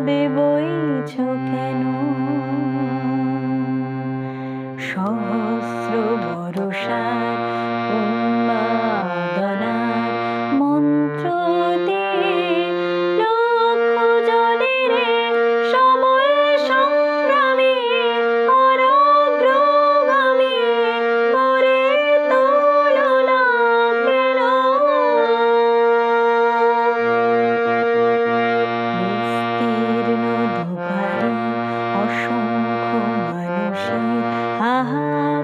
বইছ কেন? সহস্র বরষার মানুষের হাহাকার